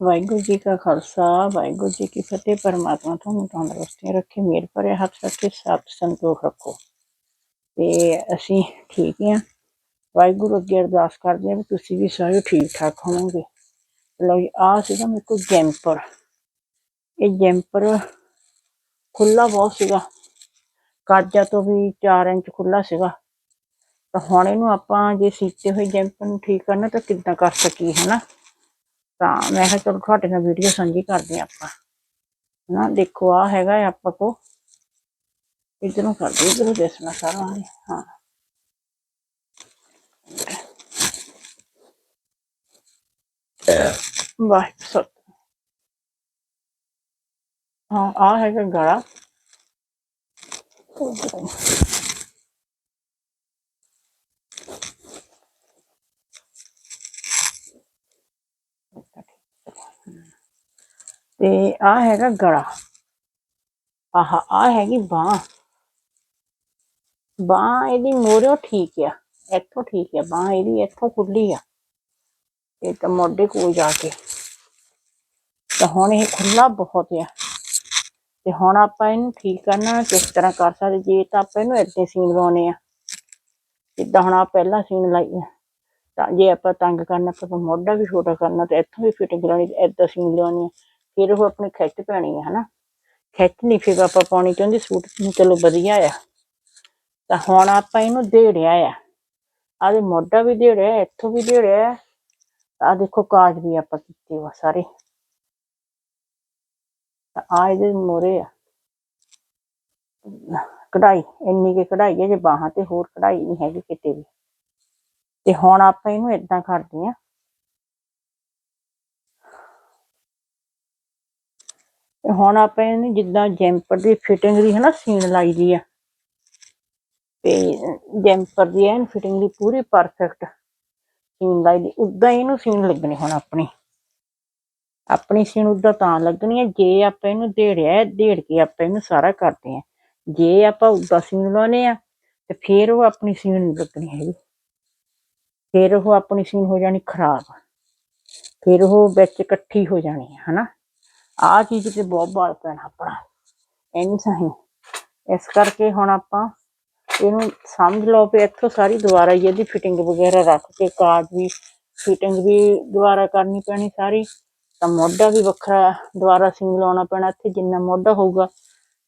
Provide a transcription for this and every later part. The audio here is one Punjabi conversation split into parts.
ਵਾਹਿਗੁਰੂ ਜੀ ਕਾ ਖਾਲਸਾ, ਵਾਹਿਗੁਰੂ ਜੀ ਕੀ ਫਤਿਹ। ਪਰਮਾਤਮਾ ਤੁਹਾਨੂੰ ਤੰਦਰੁਸਤੀ ਰੱਖੇ ਮੇਰ ਭਰੇ ਹੱਥ ਰੱਖੇ ਸਤ ਸੰਤੋਖ ਰੱਖੋ। ਤੇ ਅਸੀਂ ਠੀਕ ਹਾਂ ਵਾਹਿਗੁਰੂ ਅੱਗੇ ਅਰਦਾਸ ਕਰਦੇ ਹਾਂ ਵੀ ਤੁਸੀਂ ਵੀ ਸਾਰੇ ਠੀਕ ਠਾਕ ਹੋਵੋਗੇ। ਲਓ ਜੀ, ਆਹ ਸੀਗਾ ਮੇਰੇ ਕੋਲ ਜੈਂਪਰ। ਇਹ ਜੈਂਪਰ ਖੁੱਲਾ ਬਹੁਤ ਸੀਗਾ। ਕਾਜਾ ਤੋਂ ਵੀ 4 ਇੰਚ ਖੁੱਲਾ ਸੀਗਾ। ਤਾਂ ਹੁਣ ਇਹਨੂੰ ਆਪਾਂ ਜੇ ਸੀਤੇ ਹੋਏ ਜੈਂਪਰ ਨੂੰ ਠੀਕ ਕਰਨਾ ਤਾਂ ਕਿੱਦਾਂ ਕਰ ਸਕੀਏ ਨਾ ਤਾਂ ਮੈਂ ਕਿਹਾ ਚਲੋ ਤੁਹਾਡੇ ਨਾਲ ਵੀਡੀਓ ਸਾਂਝੀ ਕਰਦੇ ਹਾਂ ਆਪਾਂ। ਨਾ ਦੇਖੋ ਆ ਹੈਗਾ ਆਪਾਂ ਕੋ ਇਧਰੋਂ ਕਰਦੇ ਇਧਰੋਂ ਦੱਸਣਾ ਸਾਰਾ ਆਹ ਹਾਂ ਵਾਹ ਸਤ ਹਾਂ ਆ ਹੈਗਾ ਗਲਾ ਤੇ ਆ ਹੈਗਾ ਗਲਾ। ਆਹ ਆ ਹੈਗੀ ਬਾਹ। ਬਾਹ ਇਹਦੀ ਮੋਰਿਓ ਠੀਕ ਆ, ਇੱਥੋਂ ਠੀਕ ਆ, ਬਾਹ ਇਹਦੀ ਇੱਥੋਂ ਖੁੱਲੀ ਆ। ਇਹ ਤਾਂ ਮੋਢੇ ਕੋਲ ਜਾ ਕੇ। ਤਾਂ ਹੁਣ ਇਹ ਖੁੱਲਾ ਬਹੁਤ ਆ। ਤੇ ਹੁਣ ਆਪਾਂ ਇਹਨੂੰ ਠੀਕ ਕਰਨਾ, ਕਿਸ ਤਰ੍ਹਾਂ ਕਰ ਸਕਦੇ, ਜੇ ਤਾਂ ਆਪਾਂ ਇਹਨੂੰ ਏਦਾਂ ਸੀਨ ਲਾਉਣੇ ਆ। ਜਿੱਦਾਂ ਹੁਣ ਆ ਪਹਿਲਾਂ ਸੀਨ ਲਾਈ ਤਾਂ ਜੇ ਆਪਾਂ ਤੰਗ ਕਰਨਾ, ਤਾਂ ਮੋਢਾ ਵੀ ਛੋਟਾ ਕਰਨਾ, ਤੇ ਇੱਥੋਂ ਵੀ ਫਿਟਿੰਗ ਲਾਉਣੀ ਤੇ ਏਦਾਂ ਸੀਨ ਲਾਉਣੀ ਆ। ਫਿਰ ਉਹ ਆਪਣੀ ਖਿੱਚ ਪੈਣੀ ਆ, ਹਨਾ। ਖਿੱਚ ਨਹੀਂ, ਫਿਰ ਆਪਾਂ ਪਾਉਣੀ ਚਾਹੁੰਦੀ ਸੂਟ ਨੂੰ ਚਲੋ ਵਧੀਆ ਆ। ਤਾਂ ਹੁਣ ਆਪਾਂ ਇਹਨੂੰ ਦੇੜਿਆ ਆ। ਆਦੇ ਮੋਢਾ ਵੀ ਦੇੜਿਆ ਇੱਥੋਂ ਵੀ ਦੇੜਿਆ ਆ। ਦੇਖੋ, ਕਾਜ ਵੀ ਆਪਾਂ ਕੀਤੇ ਵਾ ਸਾਰੇ। ਤਾਂ ਆ ਇਹਦੇ ਮੋਰੇ ਆ। ਕਢਾਈ, ਇੰਨੀ ਕੇ ਕਢਾਈ ਹੈ ਜੇ ਬਾਹਾਂ ਤੇ ਹੋਰ ਕਢਾਈ ਨਹੀਂ ਹੈਗੀ ਕਿਤੇ ਵੀ। ਤੇ ਹੁਣ ਆਪਾਂ ਇਹਨੂੰ ਇਦਾਂ ਕਰਦੇ ਆ। ਹੁਣ ਆਪਾਂ ਇਹਨੂੰ ਜਿੱਦਾਂ ਜੈਂਪਰ ਦੀ ਫਿਟਿੰਗ ਦੀ ਹੈ ਨਾ ਸੀਨ ਲਾਈ ਦੀ ਆ। ਤੇ ਜੈਂਪਰ ਦੀ ਐਨ ਫਿਟਿੰਗ ਦੀ ਪੂਰੀ ਪਰਫੈਕਟ ਸੀਨ ਲਾਈ ਦੀ। ਉਦਾਂ ਇਹਨੂੰ ਸੀਨ ਲੱਗਣੀ ਹੁਣ ਆਪਣੀ। ਆਪਣੀ ਸੀਨ ਉਦਾਂ ਤਾਂ ਲੱਗਣੀ ਹੈ ਜੇ ਆਪਾਂ ਇਹਨੂੰ ਢੇੜਿਆ ਹੈ, ਢੇੜ ਕੇ ਆਪਾਂ ਇਹਨੂੰ ਸਾਰਾ ਕਰਦੇ ਆ। ਜੇ ਆਪਾਂ ਉਦਾਂ ਸੀਨ ਲਾਉਨੇ ਆ ਤੇ ਫੇਰ ਉਹ ਆਪਣੀ ਸੀਨ ਨਹੀਂ ਲੱਗਣੀ ਹੈਗੀ। ਫਿਰ ਉਹ ਆਪਣੀ ਸੀਨ ਹੋ ਜਾਣੀ ਖਰਾਬ। ਫਿਰ ਉਹ ਵਿੱਚ ਇਕੱਠੀ ਹੋ ਜਾਣੀ ਹੈ ਹਨਾ? ਆਹ ਚੀਜ਼ ਤੇ ਬਹੁਤ ਬਾਲ ਪੈਣਾ ਆਪਣਾ ਇਹਨੂੰ ਸਹੀ ਇਸ ਕਰਕੇ ਹੁਣ ਆਪਾਂ ਇਹਨੂੰ ਸਮਝ ਲਓ ਵੀ ਇੱਥੋਂ ਸਾਰੀ ਦੁਬਾਰਾ ਹੀ ਇਹਦੀ ਫਿਟਿੰਗ ਵਗੈਰਾ ਰੱਖ ਕੇ ਕਾਜ ਵੀ ਫਿਟਿੰਗ ਵੀ ਦੁਬਾਰਾ ਕਰਨੀ ਪੈਣੀ ਸਾਰੀ, ਤਾਂ ਮੋਢਾ ਵੀ ਵੱਖਰਾ ਦੁਬਾਰਾ ਸਿੰਗ ਲਾਉਣਾ ਪੈਣਾ, ਇੱਥੇ ਜਿੰਨਾ ਮੋਢਾ ਹੋਊਗਾ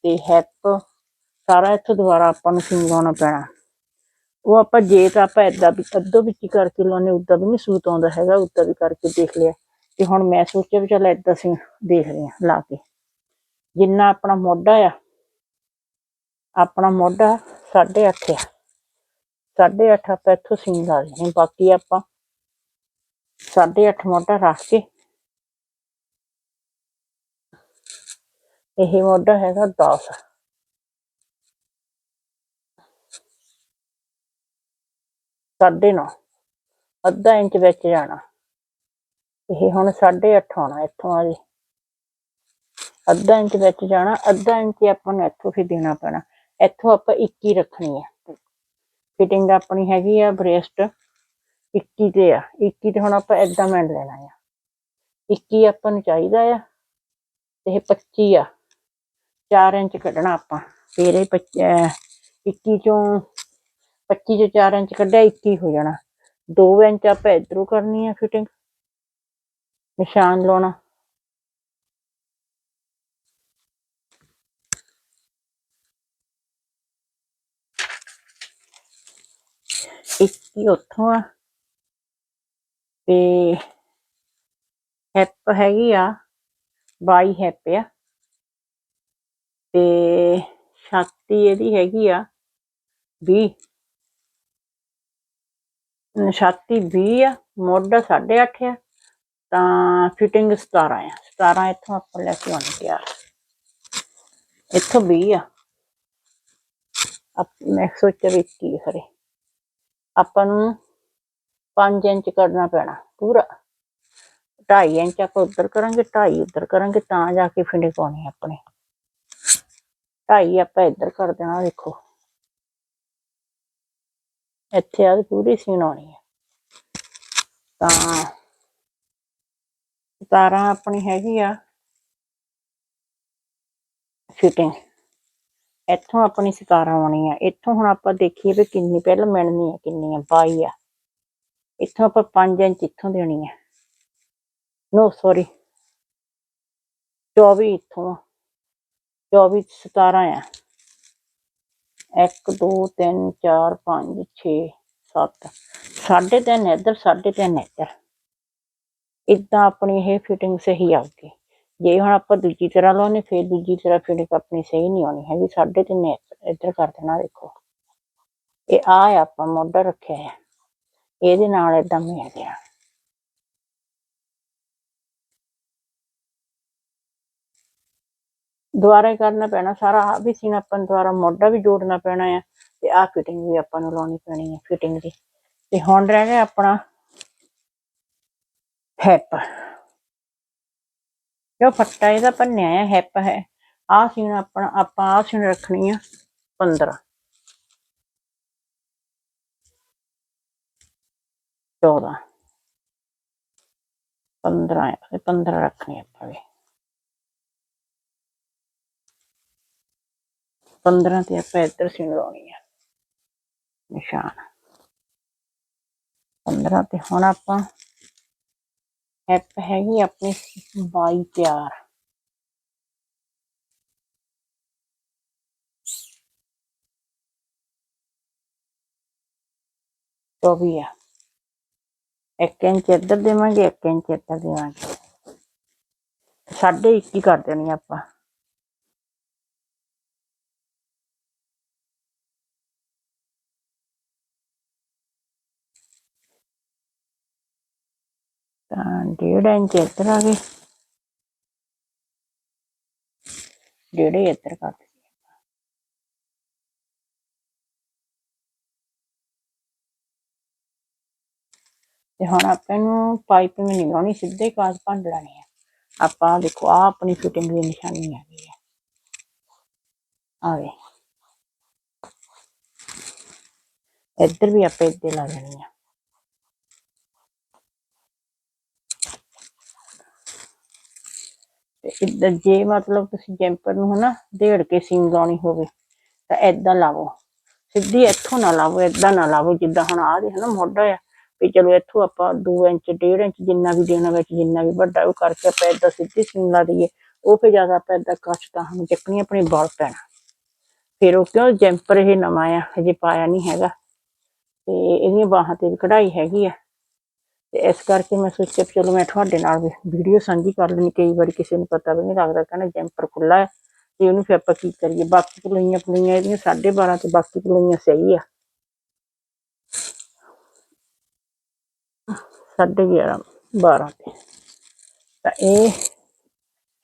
ਤੇ ਹੈਪ ਸਾਰਾ ਇੱਥੋਂ ਦੁਬਾਰਾ ਆਪਾਂ ਨੂੰ ਸਿੰਗ ਲਾਉਣਾ ਪੈਣਾ। ਉਹ ਆਪਾਂ ਜੇ ਤਾਂ ਆਪਾਂ ਏਦਾਂ ਵੀ ਅੱਧੋ ਵਿੱਚ ਕਰਕੇ ਲਾਉਨੇ ਉਦਾਂ ਵੀ ਨਹੀਂ ਸੂਤ ਆਉਂਦਾ ਹੈਗਾ, ਉਦਾਂ ਵੀ ਕਰਕੇ ਦੇਖ ਲਿਆ। ਤੇ ਹੁਣ ਮੈਂ ਸੋਚਿਆ ਵੀ ਚੱਲ ਏਦਾਂ ਸੀ ਦੇਖਦੇ ਆ ਲਾ ਕੇ। ਜਿੰਨਾ ਆਪਣਾ ਮੋਢਾ ਆ, ਆਪਣਾ ਮੋਢਾ 8.5 ਆ। 8.5 ਆਪਾਂ ਇੱਥੋਂ ਸੀਨ ਲਾ ਲੈਣੇ ਬਾਕੀ ਆਪਾਂ 8.5 ਮੋਢਾ ਰੱਖ ਕੇ ਇਹ ਮੋਢਾ ਹੈਗਾ 10 ਸਾਢੇ ਨੌ, ਅੱਧਾ ਇੰਚ ਵਿੱਚ ਜਾਣਾ। ਇਹ ਹੁਣ 8.5 ਆਉਣਾ ਇੱਥੋਂ ਆ ਜੀ। ਅੱਧਾ ਇੰਚ ਵਿੱਚ ਜਾਣਾ, ਅੱਧਾ ਇੰਚ ਆਪਾਂ ਨੂੰ ਇੱਥੋਂ ਫਿਰ ਦੇਣਾ ਪੈਣਾ। ਇੱਥੋਂ ਆਪਾਂ 21 ਰੱਖਣੀ ਹੈ ਫਿਟਿੰਗ ਆਪਣੀ ਹੈਗੀ ਆ ਬ੍ਰੇਸਟ 21 ਤੇ ਆ। 21 ਤੇ ਹੁਣ ਆਪਾਂ ਏਦਾਂ ਮੈਂਡ ਲੈਣਾ ਆ 21 ਆਪਾਂ ਨੂੰ ਚਾਹੀਦਾ ਆ ਤੇ ਇਹ 25 ਆ। 4 ਇੰਚ ਕੱਢਣਾ ਆਪਾਂ। ਫਿਰ ਇਹ 21 ਚੋਂ 25 ਚੋਂ 4 ਇੰਚ ਕੱਢਿਆ 21 ਹੋ ਜਾਣਾ। 2 ਇੰਚ ਆਪਾਂ ਇਧਰੋਂ ਕਰਨੀ ਆ ਫਿਟਿੰਗ। ਨਿਸ਼ਾਨ ਲਾਉਣਾ। ਇੱਕੀ ਉੱਥੋਂ ਆ। ਤੇ ਹੈਪ ਹੈਗੀ ਆ 22 ਹੈਪ ਆ। ਤੇ ਛਾਤੀ ਇਹਦੀ ਹੈਗੀ ਆ 20 ਛਾਤੀ 20 ਆ, ਮੋਢਾ 8.5 ਆ। ਤਾਂ ਫਿਟਿੰਗ 17 ਆ। 17 ਇੱਥੋਂ ਆਪਾਂ ਲੈ ਕੇ ਆਉਣੀ ਤਿਆਰ। ਇੱਥੋਂ 20 ਆ। ਅਪ- ਮੈਂ ਸੋਚਿਆ ਵੀ 21 ਖਰੇ। ਆਪਾਂ ਨੂੰ 5 ਇੰਚ ਕਰਨਾ ਪੈਣਾ ਪੂਰਾ। 2.5 ਇੰਚ ਆਪਾਂ ਉੱਧਰ ਕਰਾਂਗੇ 2.5 ਉੱਧਰ ਕਰਾਂਗੇ, ਤਾਂ ਜਾ ਕੇ ਫਿਟਿੰਗ ਪਾਉਣੀ ਆਪਣੇ। 2.5 ਆਪਾਂ ਇੱਧਰ ਕਰ ਦੇਣਾ, ਦੇਖੋ। ਇੱਥੇ ਆ ਪੂਰੀ ਸੀਨ ਆਉਣੀ ਹੈ ਤਾਂ 17 ਆਪਣੀ ਹੈਗੀ ਆ। ਫਿਟਿੰਗ ਇੱਥੋਂ ਆਪਣੀ 17 ਆਉਣੀ ਆ ਇੱਥੋਂ ਹੁਣ ਆਪਾਂ ਦੇਖੀਏ ਵੀ ਕਿੰਨੀ ਪਹਿਲਾਂ ਮਿਲਣੀ ਆ ਕਿੰਨੀ ਆ 22 ਆ। ਇੱਥੋਂ ਆਪਾਂ 5 ਇੰਚ ਇੱਥੋਂ ਦੇਣੀ ਆ। ਨੋ ਸੌਰੀ 24 ਇੱਥੋਂ ਆ। 24 17 ਆ। 1 2 3 4 5 6 7 ਸਾਢੇ ਤਿੰਨ ਇੱਧਰ, ਸਾਢੇ ਤਿੰਨ ਇੱਧਰ। ਇਦਾਂ ਆਪਣੀ ਇਹ ਫਿਟਿੰਗ ਸਹੀ ਆਊਗੀ ਜੇ ਹੁਣ ਆਪਾਂ ਦੂਜੀ ਤਰ੍ਹਾਂ ਲਾਉਨੇ ਫਿਰ ਦੂਜੀ ਤਰ੍ਹਾਂ ਫਿਟਿੰਗ ਆਪਣੀ ਸਹੀ ਨਹੀਂ ਆਉਣੀ ਹੈਗੀ। ਸਾਢੇ ਤਿੰਨ ਇੱਧਰ ਕਰ ਦੇਣਾ, ਦੇਖੋ। ਇਹ ਆ ਆਪਾਂ ਮੋਢਾ ਰੱਖਿਆ ਹੈ ਇਹਦੇ ਨਾਲ ਇਦਾਂ ਮਿਲ ਗਿਆ। ਦੁਬਾਰਾ ਕਰਨਾ ਪੈਣਾ ਸਾਰਾ। ਆ ਵੀ ਸੀਨ ਆਪਾਂ ਨੂੰ ਦੁਬਾਰਾ ਮੋਢਾ ਵੀ ਜੋੜਨਾ ਪੈਣਾ ਆ। ਤੇ ਆ ਫਿਟਿੰਗ ਵੀ ਆਪਾਂ ਨੂੰ ਲਾਉਣੀ ਪੈਣੀ ਹੈ ਫਿਟਿੰਗ ਦੀ। ਤੇ ਹੁਣ ਰਹਿ ਗਿਆ ਆਪਣਾ ਹੈਪ। ਜੋ ਫੱਟਾ ਇਹਦਾ ਭੰਨਿਆ ਹੈ ਹੈਪ ਹੈ। ਆ ਸੀਨ ਆਪਣਾ, ਆਪਾਂ ਆਹ ਸੀਨ ਰੱਖਣੀ ਆ 15 14 15 ਹੈ 15 ਰੱਖਣੀ ਆਪਾਂ ਵੀ। 15 ਤੇ ਆਪਾਂ ਇੱਧਰ ਸੀਨ ਲਾਉਣੀ ਆ। ਨਿਸ਼ਾਨ। 15 ਤੇ ਹੁਣ ਆਪਾਂ ਹੈਪ ਹੈਗੀ ਆਪਣੀ 22 ਤਿਆਰ ਚੌਵੀ ਆ ਇੱਕ ਇੰਚ ਇੱਧਰ ਦੇਵਾਂਗੇ ਇੱਕ ਇੰਚ ਇੱਧਰ ਦੇਵਾਂਗੇ ਸਾਢੇ 21 ਕਰ ਦੇਣੀ ਆਪਾਂ ਤਾਂ ਡੇਢ ਇੰਚ ਇੱਧਰ ਆ ਗਏ ਡੇਢ ਇੱਧਰ ਕਰ ਤੇ ਹੁਣ ਆਪਾਂ ਨੂੰ ਪਾਈਪਿੰਗ ਨਹੀਂ ਲਾਉਣੀ ਸਿੱਧੇ ਕਾਜ ਭੰਡ ਲੈਣੀ ਹੈ ਆਪਾਂ ਦੇਖੋ ਆ ਆਪਣੀ ਫਿਟਿੰਗ ਦੀ ਨਿਸ਼ਾਨੀ ਹੈਗੀ ਹੈ ਆਵੇ ਇੱਧਰ ਵੀ ਆਪਾਂ ਇੱਧੇ ਲਾ ਲੈਣੀ ਆ ਤੇ ਇੱਧਰ ਜੇ ਮਤਲਬ ਤੁਸੀਂ ਜੈਂਪਰ ਨੂੰ ਹਨਾ ਢੇੜ ਕੇ ਸੀਮ ਲਾਉਣੀ ਹੋਵੇ, ਤਾਂ ਏਦਾਂ ਲਾਵੋ। ਸਿੱਧੀ ਇੱਥੋਂ ਨਾ ਲਾਵੋ, ਏਦਾਂ ਨਾ ਲਾਵੋ, ਜਿੱਦਾਂ ਹੁਣ ਆਹ ਦੇ ਹਨਾ ਮੋਢਾ ਆ, ਵੀ ਚਲੋ ਇੱਥੋਂ ਆਪਾਂ 2 ਇੰਚ 1.5 ਇੰਚ ਜਿੰਨਾ ਵੀ ਦੇਣਾ ਵਿੱਚ, ਜਿੰਨਾ ਵੀ ਵੱਡਾ ਉਹ ਕਰਕੇ ਆਪਾਂ ਏਦਾਂ ਸਿੱਧੀ ਸੀਮ ਲਾ ਦਈਏ। ਉਹ ਫਿਰ ਜ਼ਿਆਦਾ ਆਪਾਂ ਏਦਾਂ ਕੱਚ ਤਾਂ ਹੁਣ ਚੱਕਣੀ ਆਪਣੇ ਬਲ ਪੈਣਾ। ਫਿਰ ਉਹ ਕਿਉਂ ਜੈਂਪਰ ਇਹ ਨਵਾਂ ਆ, ਹਜੇ ਪਾਇਆ ਨਹੀਂ ਹੈਗਾ। ਤੇ ਇਹਦੀਆਂ ਬਾਹਾਂ ਤੇ ਵੀ ਕਢਾਈ ਹੈਗੀ ਆ। ਤੇ ਇਸ ਕਰਕੇ ਮੈਂ ਸੋਚਿਆ ਚਲੋ ਮੈਂ ਤੁਹਾਡੇ ਨਾਲ ਵੀਡੀਓ ਸਾਂਝੀ ਕਰ ਲੈਣੀ ਕਈ ਵਾਰੀ ਕਿਸੇ ਨੂੰ ਪਤਾ ਵੀ ਨਹੀਂ ਲੱਗਦਾ ਕਹਿੰਦਾ ਜੈਂਪਰ ਖੁੱਲਾ ਹੈ ਤੇ ਉਹਨੂੰ ਫਿਰ ਆਪਾਂ ਕੀ ਕਰੀਏ? ਬਾਕੀ ਪਲੋਈਆਂ ਪਲੋਈਆਂ ਇਹਦੀਆਂ 12.5 ਤੇ ਬਾਕੀ ਪਲੋਈਆਂ ਸਹੀ ਆ। ਸਾਢੇ 11 12 ਤੇ। ਤਾਂ ਇਹ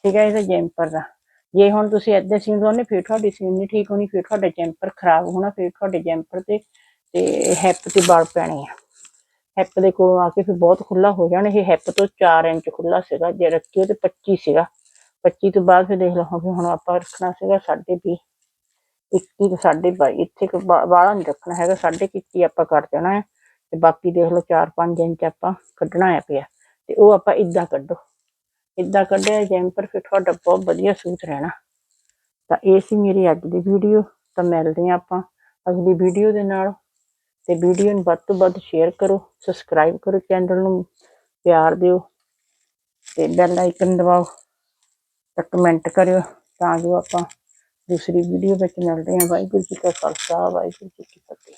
ਠੀਕ ਹੈ ਇਹਦਾ ਜੈਂਪਰ ਦਾ। ਜੇ ਹੁਣ ਤੁਸੀਂ ਏਦਾਂ ਸੀਨ ਲਾਉਣੇ ਫਿਰ ਤੁਹਾਡੀ ਸੀਨ ਨਹੀਂ ਠੀਕ ਹੋਣੀ, ਫਿਰ ਤੁਹਾਡਾ ਜੈਂਪਰ ਖਰਾਬ ਹੋਣਾ, ਫਿਰ ਤੁਹਾਡੇ ਜੈਂਪਰ ਤੇ ਤੇ ਹੈਪ ਤੇ ਬਲ ਪੈਣੇ ਆ। ਹੈਪ ਦੇ ਕੋਲੋਂ ਆ ਕੇ ਫਿਰ ਬਹੁਤ ਖੁੱਲਾ ਹੋ ਜਾਣਾ ਇਹ ਹੈਪ ਤੋਂ 4 ਇੰਚ ਖੁੱਲਾ ਸੀਗਾ ਜੇ ਰੱਖਿਓ ਤੇ 25 ਸੀਗਾ 25 ਤੋਂ ਬਾਅਦ ਫਿਰ ਦੇਖ ਲਓ ਹੁਣ ਆਪਾਂ ਰੱਖਣਾ ਸੀਗਾ 20 21 ਤੇ 22 ਇੱਥੇ ਵਾਲਾ ਨਹੀਂ ਰੱਖਣਾ ਹੈਗਾ 21 ਆਪਾਂ ਕਰ ਦੇਣਾ ਹੈ ਤੇ ਬਾਕੀ ਦੇਖ ਲਓ 4-5 ਇੰਚ ਆਪਾਂ ਕੱਢਣਾ ਹੈ ਪਿਆ ਤੇ ਉਹ ਆਪਾਂ ਇਦਾਂ ਕੱਢੋ ਇਦਾਂ ਕੱਢਿਆ ਜੈਂਪਰ ਫਿਰ ਤੁਹਾਡਾ ਬਹੁਤ ਵਧੀਆ ਸੂਟ ਰਹਿਣਾ ਤਾਂ ਇਹ ਸੀ ਮੇਰੀ ਅੱਜ ਦੀ ਵੀਡੀਓ ਤਾਂ ਮਿਲਦੇ ਹਾਂ ਆਪਾਂ ਅਗਲੀ ਵੀਡੀਓ ਦੇ ਨਾਲ ਤੇ ਵੀਡੀਓ ਨੂੰ ਵੱਧ ਤੋਂ ਵੱਧ ਸ਼ੇਅਰ ਕਰੋ ਸਬਸਕ੍ਰਾਈਬ ਕਰੋ ਚੈਨਲ ਨੂੰ, ਪਿਆਰ ਦਿਓ ਤੇ ਬੈਲ ਆਈਕਨ ਦਬਾਓ ਤੇ ਕਮੈਂਟ ਕਰਿਓ ਤਾਂ ਜੋ ਆਪਾਂ ਦੂਸਰੀ ਵੀਡੀਓ ਵਿੱਚ ਮਿਲਦੇ ਹਾਂ। ਵਾਹਿਗੁਰੂ ਜੀ ਕਾ ਖਾਲਸਾ, ਵਾਹਿਗੁਰੂ ਜੀ ਕੀ ਫਤਿਹ।